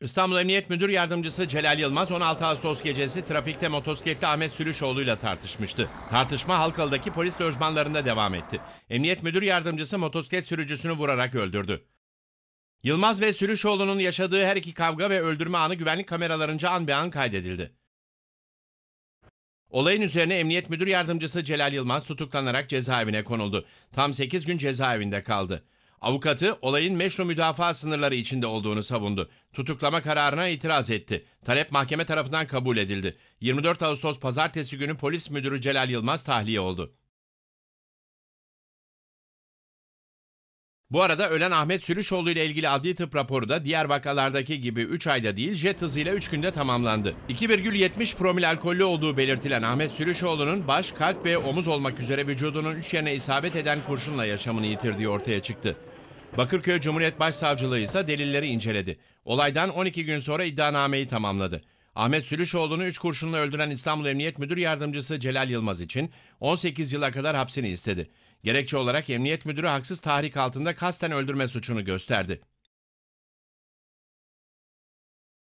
İstanbul Emniyet Müdür Yardımcısı Celal Yılmaz 16 Ağustos gecesi trafikte motosikletli Ahmet Sülüşoğlu ile tartışmıştı. Tartışma Halkalı'daki polis lojmanlarında devam etti. Emniyet Müdür Yardımcısı motosiklet sürücüsünü vurarak öldürdü. Yılmaz ve Sülüşoğlu'nun yaşadığı her iki kavga ve öldürme anı güvenlik kameralarınca an be an kaydedildi. Olayın üzerine Emniyet Müdür Yardımcısı Celal Yılmaz tutuklanarak cezaevine konuldu. Tam 8 gün cezaevinde kaldı. Avukatı olayın meşru müdafaa sınırları içinde olduğunu savundu. Tutuklama kararına itiraz etti. Talep mahkeme tarafından kabul edildi. 24 Ağustos pazartesi günü polis müdürü Celal Yılmaz tahliye oldu. Bu arada ölen Ahmet Sülüşoğlu ile ilgili adli tıp raporu da diğer vakalardaki gibi 3 ayda değil jet hızıyla 3 günde tamamlandı. 2,70 promil alkollü olduğu belirtilen Ahmet Sülüşoğlu'nun baş, kalp ve omuz olmak üzere vücudunun 3 yerine isabet eden kurşunla yaşamını yitirdiği ortaya çıktı. Bakırköy Cumhuriyet Başsavcılığı ise delilleri inceledi. Olaydan 12 gün sonra iddianameyi tamamladı. Ahmet Sülüşoğlu'nu 3 kurşunla öldüren İstanbul Emniyet Müdür Yardımcısı Celal Yılmaz için 18 yıla kadar hapsini istedi. Gerekçe olarak Emniyet Müdürü haksız tahrik altında kasten öldürme suçunu gösterdi.